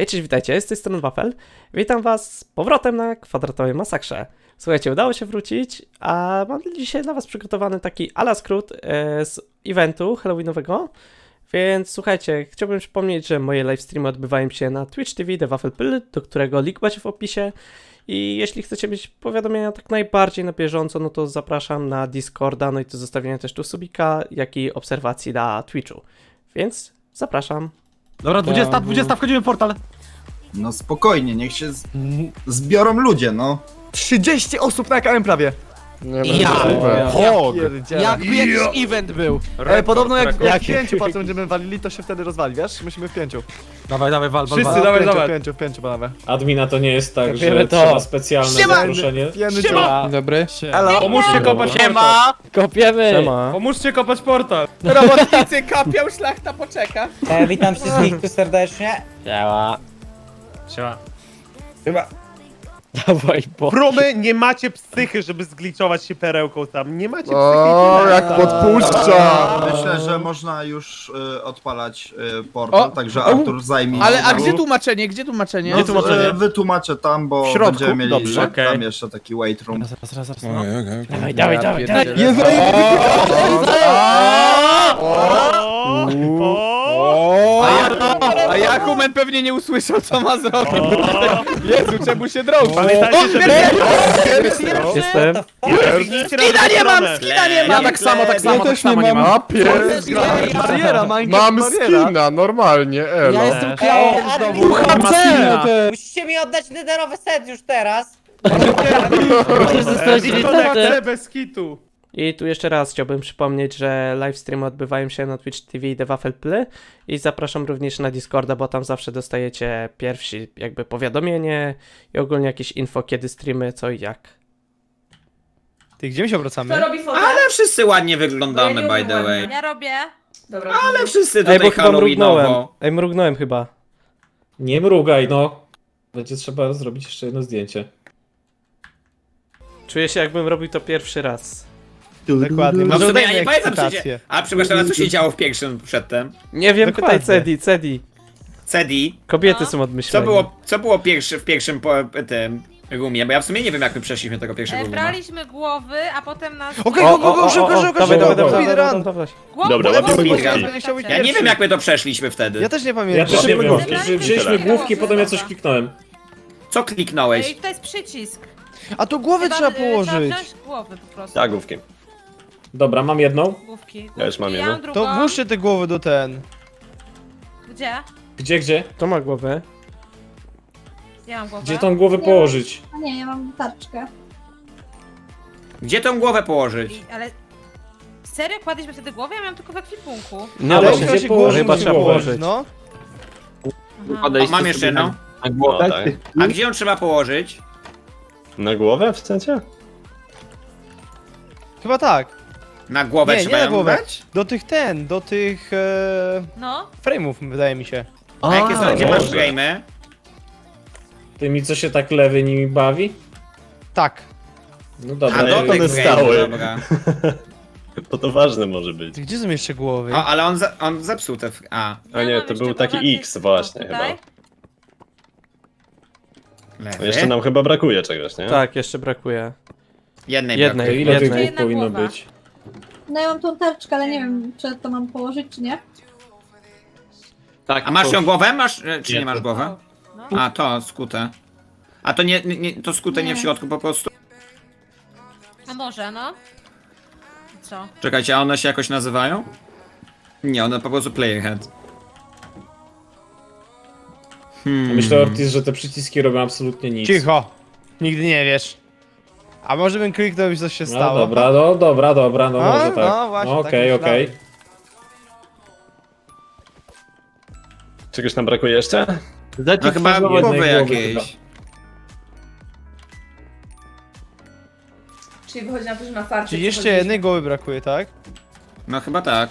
Hej, cześć, witajcie, z tej strony Wafel. Witam was z powrotem na kwadratowej masakrze. Słuchajcie, udało się wrócić, a mam dzisiaj dla was przygotowany taki ala skrót e, z eventu halloweenowego. Więc słuchajcie, chciałbym przypomnieć, że moje livestreamy odbywają się na Twitch TV The Wafel do którego link macie w opisie. I jeśli chcecie mieć powiadomienia tak najbardziej na bieżąco, no to zapraszam na Discorda, no i do zostawienia też tu subika, jak i obserwacji na Twitchu. Więc zapraszam. Dobra, 20, 20, wchodzimy w portal. No spokojnie, niech się z... zbiorą ludzie, no. 30 osób na KM prawie. Ja! Hog! Jakby jakiś event był. E, podobno jak, jak w pięciu patrzę będziemy walili, to się wtedy rozwali, wiesz? Musimy w pięciu. Dawaj, dawaj, wal, wal, Wszyscy wal. dawaj, dawaj. W pięciu, w pięciu, panowie. Admina to nie jest tak, że to. trzeba specjalne Siema! zaproszenie. Pijany Siema! Dobry. Elo. Pomóżcie kopać Siema! Kopiemy! Siema. Pomóżcie kopać portal! Robotnicy kopią, szlachta poczeka. E, witam wszystkich tu serdecznie. Działa. Siema. Chyba. Dawaj, bo. Nie macie psychy, żeby zgliczować się perełką tam. Nie macie psychy. O, jak podpuszcza! Myślę, że można już y, odpalać y, portal, O, także o, Artur zajmij Ale się a gdzie tłumaczenie? Gdzie tłumaczenie? No, tłumaczenie? y, wytłumaczę tam, bo W środku? będziemy mieli Dobrze. tam Okej. jeszcze taki wait room. Zaraz, zaraz, zaraz. Dawaj, dawaj, dawaj. dawaj. Jezu, A Jakumen pewnie nie usłyszał co ma zrobić. Jezu, czemu się drąży? Pamiętajcie, że... Jestem. Skina nie mam, skina nie Ja mam! tak samo, tak samo, tak samo nie mam. Bariera, Minecraft Mam bariera. skina, normalnie, elo. jestem Ej, znowu. Musicie mi oddać nederowy set już teraz. Nikola chce bez kitu. I tu jeszcze raz chciałbym przypomnieć, że livestreamy odbywają się na Twitch TV i The Waffle Ply i zapraszam również na Discorda, bo tam zawsze dostajecie pierwsi jakby powiadomienie i ogólnie jakieś info, kiedy streamy, co i jak. Ty, gdzie my się obracamy? Kto robi? Ale wszyscy ładnie wyglądamy, by the way. Ja robię. Dobra. Ale wszyscy Ej, tutaj bo chyba mrugnąłem. halloweenowo. Ej, mrugnąłem chyba. Nie mrugaj, no. Będzie trzeba zrobić jeszcze jedno zdjęcie. Czuję się jakbym robił to pierwszy raz. Dokładnie. No w sumie ja nie pamiętam, co się... ekscytację. A przepraszam, a co się działo w pierwszym przedtem? Nie wiem, Dokładnie. pytaj Cedi, Cedi. Cedi, Kobiety No. są co odmyślone. było, co było pierwszy, w pierwszym po, tym roomie? Bo ja w sumie nie wiem, jak my przeszliśmy tego pierwszego E, rooma. braliśmy głowy, a potem nas... Okej, O, go, go, go, szybko, szybko, dawaj, szybko, dawaj, dawaj, speedrun. dawaj. Głowy, Dobra, łapiemy główki. Ja nie wiem, jak my to przeszliśmy wtedy. Ja też nie Ja pamiętam. też nie wiem, Szybko. wzięliśmy- wzięliśmy główki, potem ja coś kliknąłem. Co kliknąłeś? to jest przycisk. A tu głowy Chyba, trzeba y, Trzeba położyć. wziąć głowy po prostu. Tak, główki. Dobra, mam jedną. Główki. Ja już mam Główki. jedną. mam drugą. To włóżcie te głowy do ten. Gdzie? Gdzie, gdzie? To ma głowę. Ja mam głowę. Gdzie tą głowę położyć? No A nie, ja mam tarczkę. Gdzie tą głowę położyć? I, ale... Serio? Kładliśmy wtedy głowę? Ja miałam tylko w ekwipunku. No Ale właśnie, gdzie położyć Chyba trzeba głowę? położyć. No. Aha. Mam jeszcze jedną. No, tak. A gdzie ją trzeba położyć? Na głowę w sensie? Chyba tak. Na głowę Nie, nie trzeba na ją głowę. dać? Do tych ten, do tych e, No. frame'ów wydaje mi się. A jakie są? Gdzie masz dobrze. frame'y? Tymi, co się tak lewy nimi bawi? Tak. No A dobra, do to tych jest frame'ów, dobra. Bo to ważne może być. Ty, Gdzie są jeszcze głowy? O, ale on, za, on zepsuł te... f- A, Ja nie, mam to jeszcze był taki X właśnie tutaj. lewy. Jeszcze nam chyba brakuje czegoś, nie? Tak, jeszcze brakuje. Jednej, Jednej. brakuje. To ile tych Jednej. powinno głowa. być? No ja mam tą tarczkę, ale nie wiem, czy to mam położyć, czy nie. Tak. A masz ją głowę? Masz, e, czy nie, Nie, masz głowę? No. A, to skute. A to nie, nie to skute nie w Nie. środku po prostu? A może, no. Co? Czekajcie, a one się jakoś nazywają? Nie, one po prostu player head. Hmm. Myślę, Ortiz, że te przyciski robią absolutnie nic. Cicho. Nigdy nie wiesz. A może bym kliknął i coś się No stało? dobra, no dobra, dobra, no A, może tak. no właśnie, tak Okej, myślałem. okej. Czegoś nam brakuje jeszcze? No chyba głowy jakieś. Czyli wychodzi na to, że na farcie Czyli jeszcze jednej głowy brakuje, tak? No chyba tak.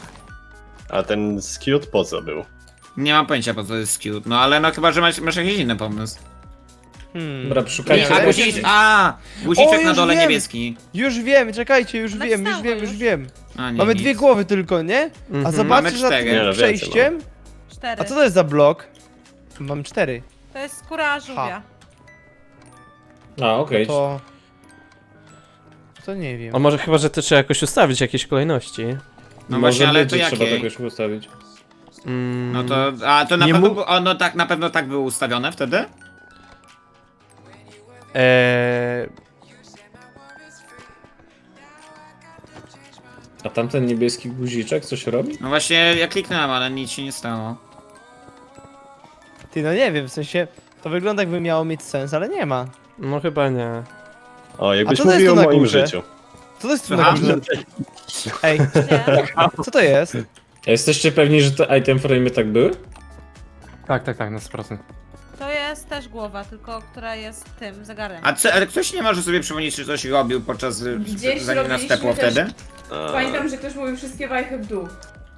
A ten skewed po co był? Nie mam pojęcia po co jest cute, no ale no chyba, że masz, masz jakiś inny pomysł. Hmm. Dobra, szukajcie. A, Nie, guzic, nie. a guziczek O, na już dole wiem. niebieski. Już wiem, czekajcie, już Napisało wiem, już wiem, już już. wiem. A, nie, Mamy nic. dwie głowy tylko, nie? A Mhm. zobaczcie za cztery. tym Nie, no, więcej przejściem. Cztery. A co to jest za blok? Mam cztery. To jest skóra żółwia. A, okej. To... To nie wiem. A może chyba, że to trzeba jakoś ustawić jakieś kolejności. No właśnie, ale to trzeba jakiej? tak już ustawić. Mm, No to, a to na Nie pewno, mógł- było- ono tak, na pewno tak było ustawione wtedy? Eee, A tamten niebieski guziczek coś robi? No właśnie, ja kliknąłem, ale nic się nie stało. Ty, no nie wiem, w sensie... To wygląda jakby miało mieć sens, ale nie ma. no chyba nie. O, jakbyś co to jest mówił o na moim górze? życiu. Co to jest tu na górze? Ej, Nie? co to jest? A jesteście pewni, że te item frame tak były? Tak, tak, tak, na 100%. To jest też głowa, tylko która jest tym zegarem. A co, ale ktoś nie może sobie przypomnieć, czy coś robił podczas, y, Gdzieś zanim nas robiliśmy tepło też- wtedy? Pamiętam, że ktoś mówił wszystkie wajchy w dół.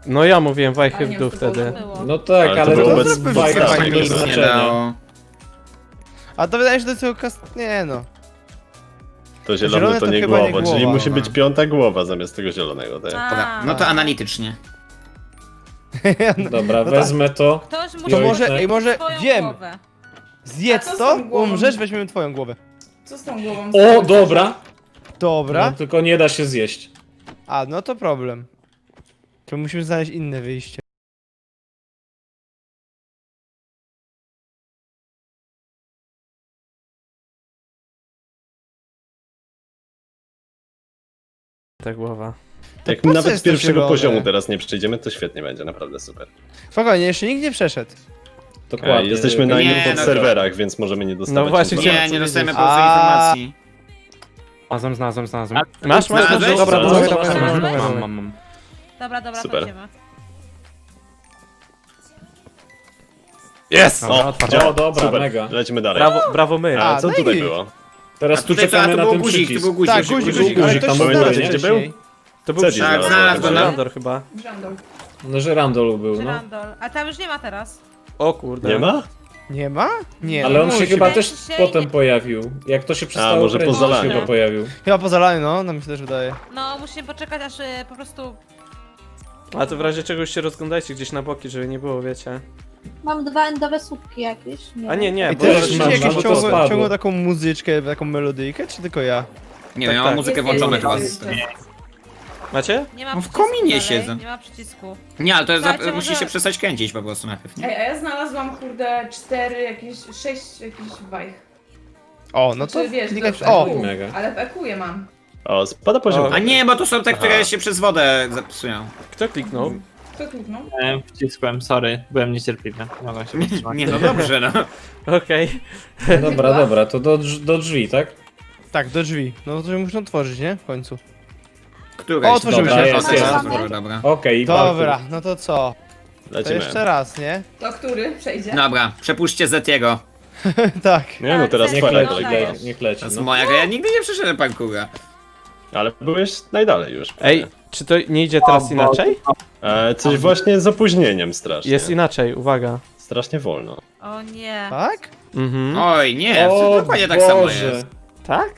No ja mówiłem wajchy w dół to wtedy. Było. No tak, Ale to ale, było to, bez- jest bez bajka bez nie znaczenia. dało. A to wydaje się, że to jest tylko kast... Nie no. to zielone zielone to to nie chyba nie głowa, czyli głowa. musi być piąta głowa zamiast tego zielonego, tak? A, No to analitycznie. Dobra, No tak. wezmę to. Ktoś musi To może, ej, może swoją wiem. głowę. Zjedz A co z to, tą głową? umrzesz, weźmiemy twoją głowę. Co z tą głową? O, dobra! Dobra. No, tylko nie da się zjeść. A, no to problem. To musimy znaleźć inne wyjście. Ta głowa. To Jak po co nawet z jest to pierwszego zielone? poziomu teraz nie przejdziemy, to świetnie będzie, naprawdę super. Spokojnie, jeszcze nikt nie przeszedł. Dokładnie. Jesteśmy na Nie, innych no to- serwerach, więc możemy nie dostawać No właśnie, informacji. Nie, nie dostajemy po A. informacji. Znalazłem, znalazłem, znalazłem. Masz, masz, masz, Znalazłeś? dobra, dawaj, Co? dawaj, Co? dawaj, Mam, mam. Dobra, dobra, Super. to idziemy. Dobra, O, działa, O, dobra, super. mega. Lecimy dalej. Brawo, brawo my. A, A, co no tutaj i- było? Teraz tu czekamy to na był ten guzik, to przycisk. był guzik. Tak, guzik, guzik, guzik. ale guzik, ktoś tam szukał pamiętacie, gdzie był? wcześniej. To był Cedzi Tak, znalazłem. znalazł go, no. Chyba. No, że Randall był, no. Żyrandol. A tam już nie ma teraz. O kurde. Nie ma? Nie ma? Nie. Ale on się musi chyba być. też Się potem pojawił. Jak to się przestało może po to się zalaniu. chyba pojawił. Chyba po zalaniu, no, no mi się też wydaje. No, musimy poczekać, aż y, po prostu... A to w razie czegoś się rozglądajcie gdzieś na boki, żeby nie było, wiecie. Mam dwa endowe słupki jakieś. Nie A nie, nie, I bo też mam, jakieś bo to spadło. taką muzyczkę, taką melodyjkę, czy tylko ja? Nie Tak, wiem, ja tak. mam muzykę włączoną chyba. z- jest. Macie? Nie ma No w przycisku kominie dalej, siedzę. Nie ma przycisku. Nie, ale to jest, Słuchajcie, za, musi może- się przestać kręcić po prostu najpierw. Nie? Ej, a ja znalazłam, kurde, cztery, jakieś, sześć jakichś wajch. O, no to Znaczy, wiesz, klikaj do- w... O! EQ, Mega. Ale w EQ mam. O, spada poziom. O, A nie, bo to są te, które Aha. się przez wodę zapisują. Kto kliknął? Kto kliknął? Wcisłem, sorry, byłem niecierpliwy. Mogłem się powstrzymać. Nie, no dobrze, no. Okej. Dobra, dobra, to do, drz- do drzwi, tak? Tak, do drzwi. No to muszą otworzyć, nie? W końcu. Któreś. O, otworzyły się. O, Jest, teraz jest. otworzył, dobra. Okej, Dobra, no to co? To Lecimy. jeszcze raz, nie? To który przejdzie? Dobra, przepuśćcie Zetiego. tak. Nie no, teraz Niech twoja leci, kolej. kolej. leci, niech leci. To jest No. moja ja nigdy nie przeszedłem parkura. Ale byłeś najdalej już. Ej, czy to nie idzie teraz inaczej? E, coś właśnie z opóźnieniem strasznie. Jest inaczej, uwaga. Strasznie wolno. O nie. Tak? Mhm. Oj, nie, O, to dokładnie tak samo Boże. jest. Tak?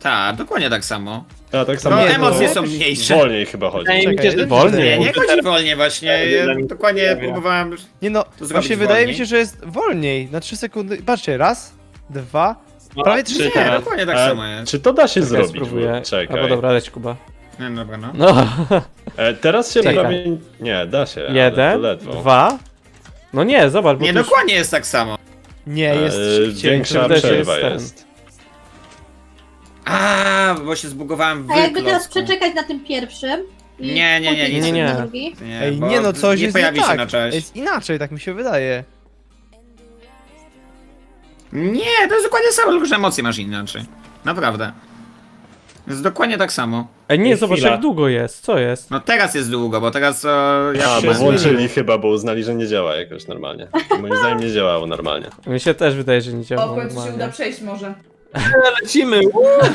Tak, dokładnie tak samo. A tak samo. No, Nie, emocje no. są mniejsze. Wolniej chyba chodzi. Czekaj, wolniej. Nie, nie chodzi wolniej właśnie, ja dokładnie próbowałem... Nie no, zrobić właśnie wydaje mi wolniej. się, że jest wolniej. Na 3 sekundy. Patrzcie, raz, dwa, prawie trzy Nie, teraz. dokładnie tak samo jest. czy to da się Czekaj, zrobić? spróbuję. Bo- Czekaj. Albo dobra, leć Kuba. No dobra, no. No. E, teraz się Czekaj. prawie... Nie, da się, ale to Jeden, ledwo. dwa. No nie, zobacz, bo Nie, tu już... dokładnie jest tak samo. Nie, jest E, szybciej. Większa przerwa ten. jest. A, bo się zbugowałem w A jakby teraz klocku. przeczekać na tym pierwszym i Nie, nie, nie, później nie, nie. na drugi. Nie, Ej, bo nie no, coś nie jest pojawi nie się tak. na cześć. Jest inaczej, tak mi się wydaje. Nie, to jest dokładnie samo, tylko że emocje masz inaczej. Naprawdę. Jest dokładnie tak samo. Ej, nie, Ej, zobacz chwila. jak długo jest, co jest? No teraz jest długo, bo teraz o, ja A, bo zmieniłem. włączyli chyba, bo uznali, że nie działa jakoś normalnie. Moim zdaniem nie działało normalnie. Mi się też wydaje, że nie działa O, w końcu się uda normalnie. przejść może. Lecimy!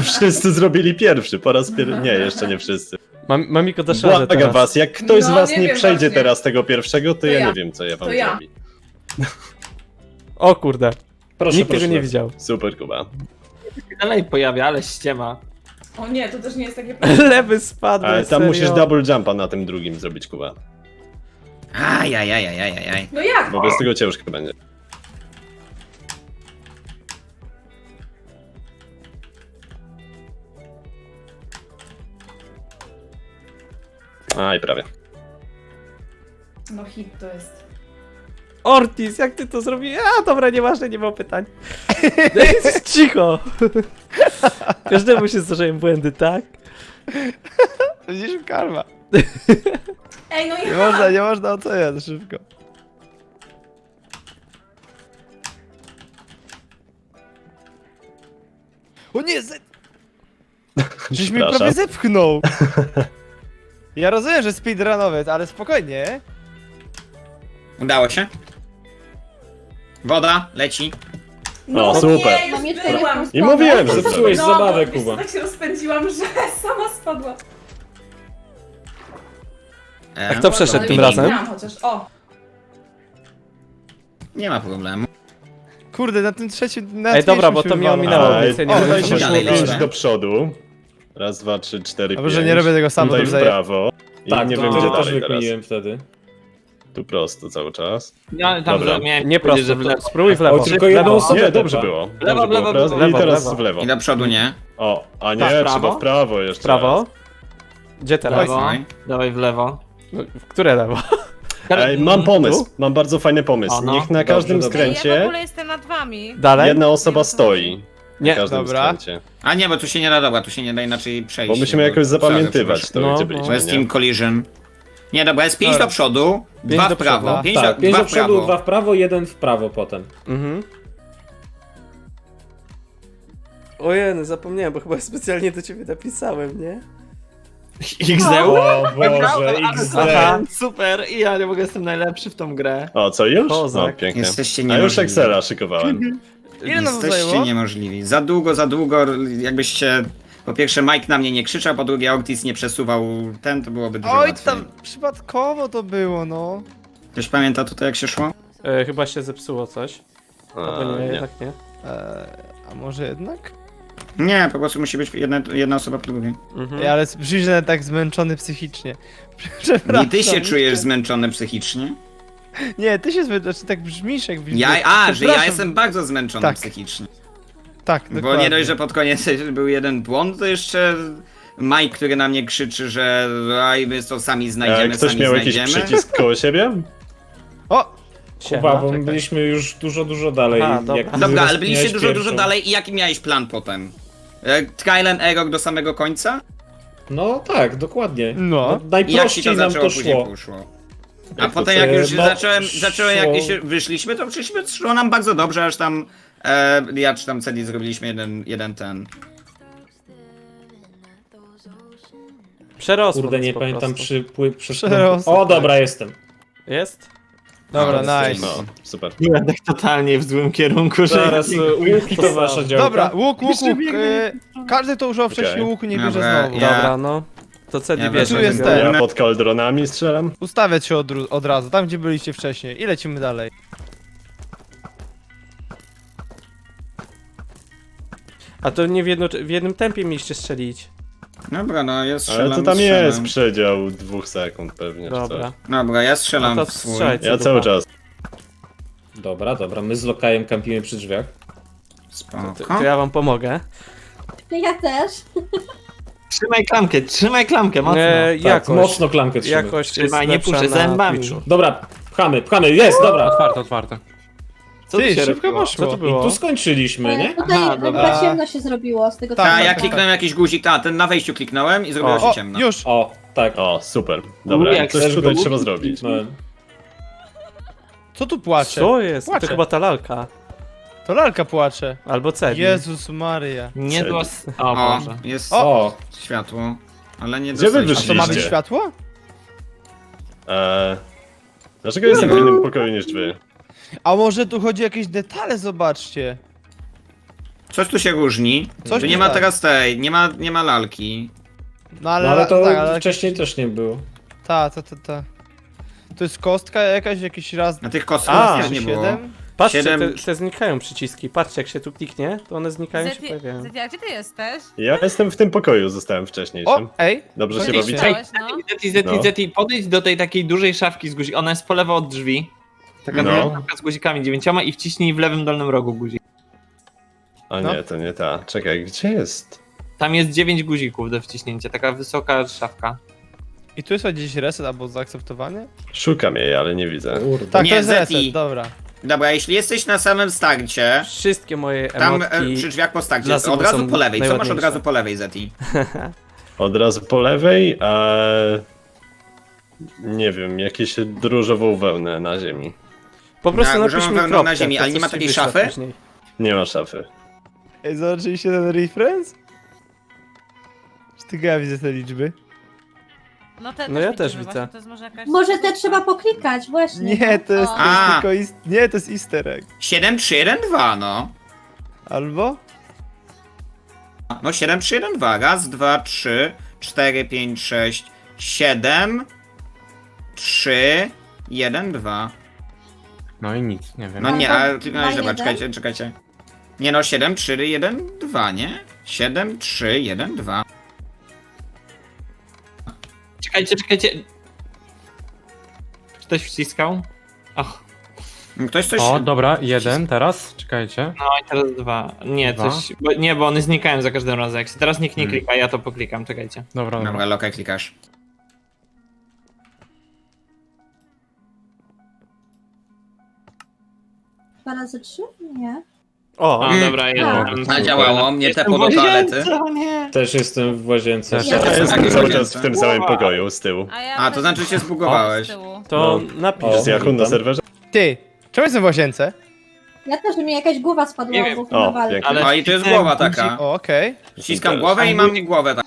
Wszyscy zrobili pierwszy, po raz pierwszy. Nie, jeszcze nie wszyscy. Mam, mamiko dasz radę Błagam teraz. was, jak ktoś z No, was nie nie wiem przejdzie właśnie. teraz tego pierwszego, to, To ja, ja. nie wiem, co ja wam To ja. zrobię. O kurde, Proszę, nikt proszę. tego nie widział. Super, Kuba. Dalej pojawia, ale ściema. O nie, to też nie jest takie proste. Lewy spadł, Ale tam serio. musisz double jumpa na tym drugim zrobić, Kuba. Ajajajajajajaj. No jak? Bo bez tego ciężko będzie. A i prawie. No hit to jest. Ortiz, jak ty to zrobiłeś? A, dobra, nieważne, nie mam pytań. Cicho. Każdemu się zdarzają błędy, tak? Widzisz, karma. Ej, no Nie ja! można, nie można oceniać szybko. O nie, ze... Żeś mnie Przepraszam. prawie zepchnął. Ja rozumiem, że speedrunowiec, ale spokojnie. Udało się. Woda, leci. No O, super. Nie, Mam już jeszcze byłam. jedną I mówiłem, że Zepsułeś No, zabawę, bo Kuba. tak się rozpędziłam, że sama spadła. E, A kto przeszedł tym nie razem? miałam chociaż. O! Nie ma problemu. Kurde, na tym trzecim... Na Ej, dobra, bo to mnie ominęło. Ej, więc ja nie o, wiem, co się chodzi. dalej do przodu. Raz, dwa, trzy, cztery, Dobrze, pięć. nie robię tego sam, Tutaj to w prawo. I Tak, nie to wiem wtedy gdzie też dalej teraz. wykminiłem wtedy. Tu prosto cały czas. Ja tam Dobra. miałem Nie powiedzieć, prosto, że w lewo. spróbuj w lewo. O, tylko w jedną lewo. osobę. Nie, dobrze było. Dobrze Lewo, było. lewo, Teraz- lewo, I teraz lewo. w lewo. I do przodu nie. O, a nie, Tak, trzeba prawo? w prawo jeszcze W prawo. raz. Gdzie teraz? lewo. Dawaj. Dawaj w lewo. No, w które lewo? Ej, mam pomysł, mam bardzo fajny pomysł. O, no. Niech na Dobrze, każdym dobrze. Ej, ja w skręcie ogóle jestem nad wami. Dalej? jedna osoba stoi. Nie. każdym Dobra. skręcie. A nie, bo tu się nie da, dobra, tu się nie da inaczej przejść. Bo musimy jakoś zapamiętywać to, No, gdzie no. Bo byliśmy, jest nie? team collision. Nie, dobra, jest 5 Dobra. do przodu, Pięć 2 do w prawo, przodu. 5 Tak, do, dwa do w przodu, prawo. dwa w prawo, jeden w prawo potem. Mhm. Ojej, zapomniałem, bo chyba specjalnie do ciebie napisałem, nie? XD. O Boże, XD. Aha. Super, i ja nie mogę, jestem najlepszy w tą grę. O, co już? Kozak. No, pięknie. Jesteście A już niemożliwi. Excela szykowałem. Ile Jesteście zajęło? niemożliwi. Za długo, za długo, jakbyście... Po pierwsze Mike na mnie nie krzyczał, po drugie Ortiz nie przesuwał ten, to byłoby dużo Oj, łatwiej. tam przypadkowo to było, no. Ktoś pamięta tutaj jak się szło? E, chyba się zepsuło coś. Albo A, nie, nie. jednak nie. Eee, a może jednak? Nie, po prostu musi być jedna, jedna osoba po drugiej. Mhm. Ej, ale brzmi, że tak zmęczony psychicznie. Przepraszam. I ty się czujesz zmęczony psychicznie? Nie, ty się zmęczony, znaczy tak brzmisz jak brzmisz. Ja, a, że ja Przepraszam. jestem bardzo zmęczony Tak. psychicznie. Tak, Bo dokładnie. nie dość, że pod koniec był jeden błąd, to jeszcze Mike, który na mnie krzyczy, że aj, my to sami E, znajdziemy, ktoś sami miał jakiś znajdziemy. przycisk koło siebie? O! Kuba, bo czekaj. byliśmy już dużo, dużo dalej. Aha, dobra. Jak Dobra, ale byliście dużo, pierwszą. dużo dalej i jaki miałeś plan potem? E, Kylen Erok do samego końca? No tak, dokładnie. No. No, I jak ci najprościej to nam zaczęło to później szło. poszło? A potem jak już No, zacząłem, zacząłem jak się wyszliśmy, to przyszliśmy, szło nam bardzo dobrze, aż tam e, ja czy tam Cedi zrobiliśmy jeden, jeden ten. Przerosło Kurde, nas nie po pamiętam prostu. przy... Pły, przy Przerosło, o, dobra, jestem. Jest? Dobra, No, nice. No, super. Byłem tak totalnie w złym kierunku, że... Zaraz e, łuki to wasza działka. Dobra, łuk, łuk, Jeszcze łuk. biegnie. E, każdy to używał wcześniej Okej. łuku, nie bierze Dobra, znowu. ja- Dobra, no. To Cedi Ja bierze. tu jest ten. Ja pod kaldronami strzelam. Ustawiać się od, od razu, tam gdzie byliście wcześniej. I lecimy dalej. A to nie w, jedno, w jednym tempie mieliście strzelić. Dobra, no ja Ale strzelam. to tam strzelam. jest przedział dwóch sekund pewnie, czy Dobra. coś. Dobra, ja strzelam No to w swój. strzelaj. Ja cały dupa? czas. Dobra, dobra, my z lokajem kampimy przy drzwiach. To, Spoko. to ja wam pomogę. Ja też. Trzymaj klamkę, trzymaj klamkę, mocno. E, Tak, jakość. mocno klamkę trzymaj. Jakość jest Trzymaj, nie lepsza puszczę na zębami. Twitchu. Dobra, pchamy, pchamy, jest, dobra. Otwarte, otwarte. Co Ty, się szybko robiło? Co poszło. to I było? tu skończyliśmy, nie? E, Tutaj Aha, chyba dobra. ciemno się zrobiło z tego Tak, co Ta, tak, ja kliknąłem jakiś guzik, ta, ten na wejściu kliknąłem i zrobiło O. się O, ciemno. już! O, tak. O, super. Dobra, jak coś chcesz tutaj go- trzeba zrobić. kliknąłem. Co tu płacze? Co jest? Płacze. To chyba ta lalka. To lalka płacze. Albo Cedi. Jezus Maria. Nie s- O O, Boże. jest O, światło, ale nie Gdzie wy dostaliśmy. A to ma być światło? Eee, dlaczego jestem w innym pokoju niż wy? A może tu chodzi o jakieś detale, zobaczcie. Coś tu się różni. Coś tu nie nie ma tak. teraz tej, nie ma, nie ma lalki. No ale, no ale to tak, ale wcześniej też nie było. Ta, ta, ta, ta. To jest kostka jakaś, jakiś raz... Na tych kostkach A, też nie było. siedem? Patrzcie, Siedem- te, te znikają przyciski. Patrzcie, jak się tu kliknie, to one znikają i się Zeti, pojawiają. Zeti, a gdzie ty jesteś? Ja jestem w tym pokoju, zostałem wcześniejszym. O, ej! Dobrze się Faktycznie. Chciałeś, no. Zeti, Zeti, No. Zeti, podejdź do tej takiej dużej szafki z guzik. Ona jest po lewo od drzwi. Taka No. duża szafka z guzikami dziewięcioma i wciśnij w lewym dolnym rogu guzik. A No. nie, to nie ta. Czekaj, gdzie jest? Tam jest dziewięć guzików do wciśnięcia, taka wysoka szafka. I tu jest gdzieś reset albo zaakceptowanie? Szukam jej, ale nie widzę. Kurde. Tak, Nie, to jest Zeti. reset, dobra. Dobra, jeśli jesteś na samym starcie, Wszystkie moje tam e, emotki... przy drzwiach po starcie, dla od razu są po lewej. Co masz od najładniejsze. razu po lewej, Zeti? Od razu po lewej, a... Nie wiem, jakieś różową wełnę na ziemi. Po prostu Na napisz kropkę, na ziemi, to ale nie coś ma ci takiej wyślę szafy? później. Nie ma szafy. Ej, zobaczyliście ten reference? Czy tylko ja widzę te liczby? No, te No ja widzimy też właśnie, widzę. To jest może jakaś... Może te trzeba poklikać, właśnie. Nie, to jest, to jest A. tylko ist... Nie, to jest easter egg. 7, 3, 1, 2, no. Albo? No 7, 3, 1, 2. Raz, dwa, trzy, cztery, pięć, sześć, siedem, trzy, jeden, dwa. No i nic, nie wiem. No nie, No ale dwa, no, dobra, jeden. czekajcie, czekajcie. Nie no, 7, 3, 1, 2, nie? 7, 3, 1, 2. Czekajcie, czekajcie. Ktoś wciskał? Och, Ktoś coś... O, dobra, jeden teraz, czekajcie. no i teraz dwa. Nie, Dwa? coś. Bo, nie, bo one znikają za każdym razem. Jak się teraz nikt nie Hmm. klika, ja to poklikam, czekajcie. Dobra, Dobra, dobra. lokaj klikasz. Dwa razy trzy? Nie. O, O, Mm. dobra, jeden. A działało, mnie tepło do toalety. o nie. Też jestem w łazience. Ja Ja też jestem takie cały łazience. czas w tym samym pokoju z tyłu. A, ja A, to znaczy się zbugowałeś. to No. napisz. O. Z Yahoo na serwerze? Ty, czemu jestem w łazience? Ja też, że mi jakaś głowa spadła Nie wiem. obok O, pięknie. Ale O, i to jest głowa taka. O, okej. Ściskam głowę i mam głowę tak.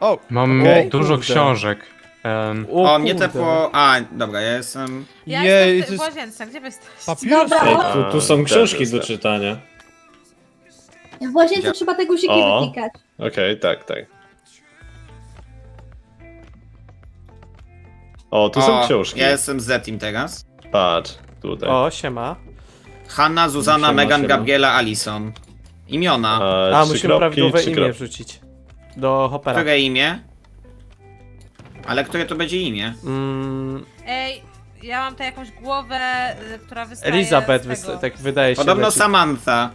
O, Mam Okej. dużo Kurde. książek. Em, O, O, mnie kurde. tepło... A, dobra, ja jestem... Ja Jej, jestem w, łazience, gdzie wy jesteście? Ej, tu, tu są książki do czytania. W łazience Gdzie? trzeba te guziki O. wyklikać. Okej, tak, tak. O, tu są O, książki. ja jestem z Zetim teraz. Patrz, tutaj. O, siema. Hanna, Zuzanna, Siema, Megan, siema. Gabriela, Alison. Imiona. A, A, trzy musimy kropki, prawidłowe trzy imię kropki. wrzucić. Do Hoppera. Które imię? Ale które to będzie imię? Mm, Ej, ja mam tutaj jakąś głowę, y, która wystaje Elizabeth, z wys- tego. tak wydaje się. Podobno leci. Samantha.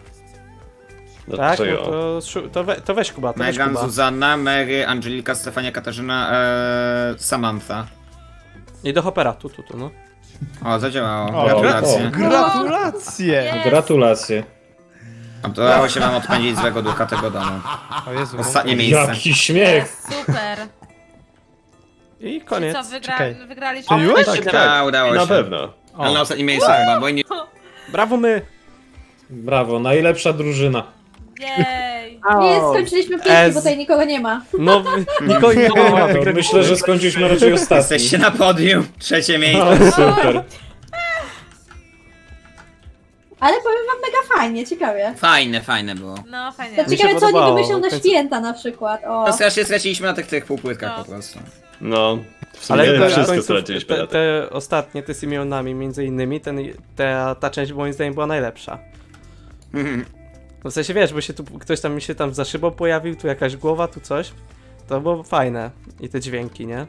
Tak, no to, szu- to, we, to weź Kuba, to weź Megan, Kuba. Zuzanna, Mary, Angelika, Stefania, Katarzyna, e, Samantha. I do Hoppera, tu, tu, tu, no. O, zadziałało. O, Gratulacje. o. Gratulacje! Jest. Gratulacje. Udało się wam odpędzić złego ducha tego domu. O Jezu, Ostatnie miejsce. Jaki śmiech! Super. I Czy koniec. co, wygra, Czekaj. wygraliśmy? To już? Tak, Tak, tak. udało Na się. pewno. Ale na ostatnim miejscu chyba, bo nie... Brawo my! Brawo, najlepsza drużyna. Jej. Nie, skończyliśmy pięknie, Ez. bo tutaj nikogo nie ma. No, nikogo nie ma. To wygraliśmy. myślę, że skończyliśmy raczej ostatni. Jesteście na podium, trzecie miejsce. O, super. Ale powiem wam mega fajnie, ciekawie. Fajne, fajne było. No, fajnie. To Mi się ciekawe, co oni podobało. wymyślą na święta na przykład. O. No strasznie straciliśmy na tych, tych półpłytkach No. po prostu. No, w sumie Ale te, wszystko końców, straciliśmy te, na tym. te ostatnie, te z imionami między innymi, ten, ta, ta część moim zdaniem była najlepsza. Mhm. No w sensie wiesz, bo się tu ktoś tam mi się tam za szybą pojawił, tu jakaś głowa, tu coś. To było fajne. I te dźwięki, nie?